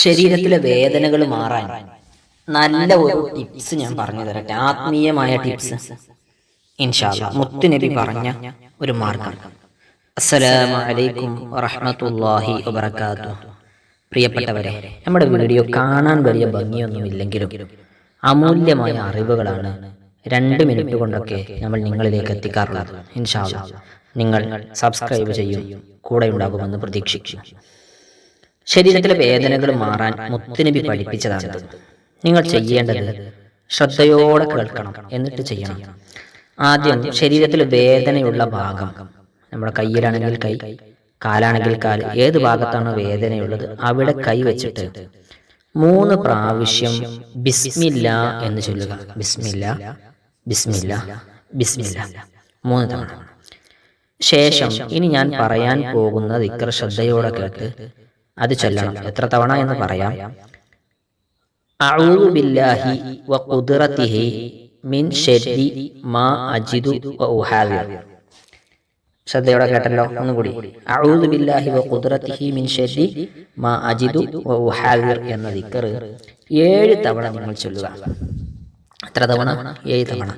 ശരീരത്തിലെ വേദനകൾ മാറാൻ നല്ല ഒരു ടിപ്സ് ഞാൻ പറഞ്ഞു തരട്ടെ ആത്മീയമായ ടിപ്സ് ഇൻഷാല്ല മുത്തുനബി പറഞ്ഞ ഒരു മാർഗം. അസ്സലാമു അലൈക്കും വറഹ്മത്തുള്ളാഹി വബറകാതുഹു. പ്രിയപ്പെട്ടവരെ നമ്മുടെ വീഡിയോ കാണാൻ വലിയ ഭംഗിയൊന്നുമില്ലെങ്കിലും അമൂല്യമായ അറിവുകളാണ് രണ്ട് മിനിറ്റ് കൊണ്ടൊക്കെ നമ്മൾ നിങ്ങളിലേക്ക് എത്തിക്കാറുള്ളത്. ഇൻഷാല്ല നിങ്ങൾ സബ്സ്ക്രൈബ് ചെയ്യും. കൂടെ ഉണ്ടാകുമെന്ന് പ്രതീക്ഷിക്കുന്നു ശരീരത്തിലെ വേദനകൾ മാറാൻ മുത്തുനബി പഠിപ്പിച്ചതാണ് നിങ്ങൾ ചെയ്യേണ്ടത് ശ്രദ്ധയോടെ കേൾക്കണം എന്നിട്ട് ചെയ്യണം. ആദ്യം ശരീരത്തിൽ വേദനയുള്ള ഭാഗം നമ്മുടെ കയ്യിലാണെങ്കിൽ കൈ കാലാണെങ്കിൽ കാൽ ഏത് ഭാഗത്താണ് വേദനയുള്ളത് അവിടെ കൈ വെച്ചിട്ട് മൂന്ന് പ്രാവശ്യം ബിസ്മില്ല എന്ന് ചൊല്ലുക. ബിസ്മില്ല ബിസ്മില്ല ബിസ്മില്ല. മൂന്ന് തവണ. ശേഷം ഇനി ഞാൻ പറയാൻ പോകുന്ന ദിക്കർ ശ്രദ്ധയോടെ കേട്ട് അത് ചൊല്ലണം. എത്ര തവണ എന്ന് പറയാം? അഊദു ബില്ലാഹി വ ഖുദ്റതിഹി മിൻ മാ അജിദു വ ശ്രദ്ധയോടെ കേട്ടല്ലോ? ഒന്നുകൂടി. അഊദു ബില്ലാഹി വ ഖുദ്റതിഹി മിൻ മാ അജിദു വ എന്ന ദിക്കർ ഏഴ് തവണ നിങ്ങൾ ചൊല്ലുക. എത്ര തവണ? ഏഴ് തവണ.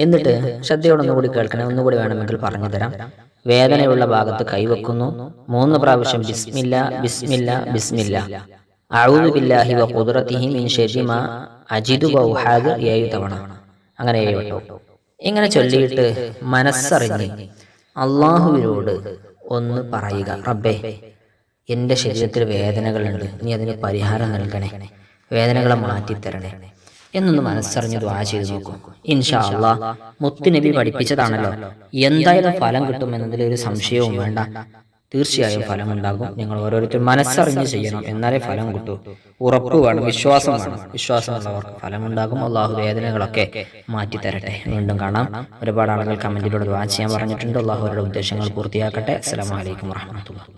എന്നിട്ട് ശ്രദ്ധയോടൊന്നുകൂടി കേൾക്കണം. ഒന്നുകൂടി വേണമെങ്കിൽ പറഞ്ഞു തരാം. വേദനയുള്ള ഭാഗത്ത് കൈവെക്കുന്നു. മൂന്ന് പ്രാവശ്യം ബിസ്മില്ല ബിസ്മില്ല ബിസ്മില്ല അഊദു ബില്ലാഹി വ ഖുദ്റതിഹി മിൻ അജിദു ഏഴ് തവണ. അങ്ങനെ ഏഴ് വട്ടം. ഇങ്ങനെ ചൊല്ലിയിട്ട് മനസ്സറിഞ്ഞ് അള്ളാഹുവിനോട് ഒന്ന് പറയുക. റബ്ബേ എന്റെ ശരീരത്തിൽ വേദനകളുണ്ട്. നീ അതിന് പരിഹാരം നൽകണേ. വേദനകളെ മാറ്റിത്തരണേ. എന്നൊന്ന് മനസ്സറിഞ്ഞ് ദ്വാ ചെയ്തു നോക്കും. ഇൻഷാ അള്ളാ മുത്തുനബി പഠിപ്പിച്ചതാണല്ലോ. എന്തായാലും ഫലം കിട്ടുമെന്നതിൽ ഒരു സംശയവും വേണ്ട. തീർച്ചയായും ഫലമുണ്ടാകും നിങ്ങൾ ഓരോരുത്തരും മനസ്സറിഞ്ഞ് ചെയ്യണം എന്നാലേ ഫലം കിട്ടൂ. ഉറപ്പ് വേണം. വിശ്വാസം വേണം. വിശ്വാസമുള്ളവർക്ക് ഫലമുണ്ടാകും അള്ളാഹു വേദനകളൊക്കെ മാറ്റി തരട്ടെ. വീണ്ടും കാണാം. ഒരുപാട് ആളുകൾ കമന്റിലൂടെ ദ്വാ ചെയ്യാൻ പറഞ്ഞിട്ടുണ്ട്. അള്ളാഹു അവരുടെ ഉദ്ദേശങ്ങൾ പൂർത്തിയാക്കട്ടെ. അസ്സലാമു അലൈക്കും വറഹ്മത്തുള്ളാഹി.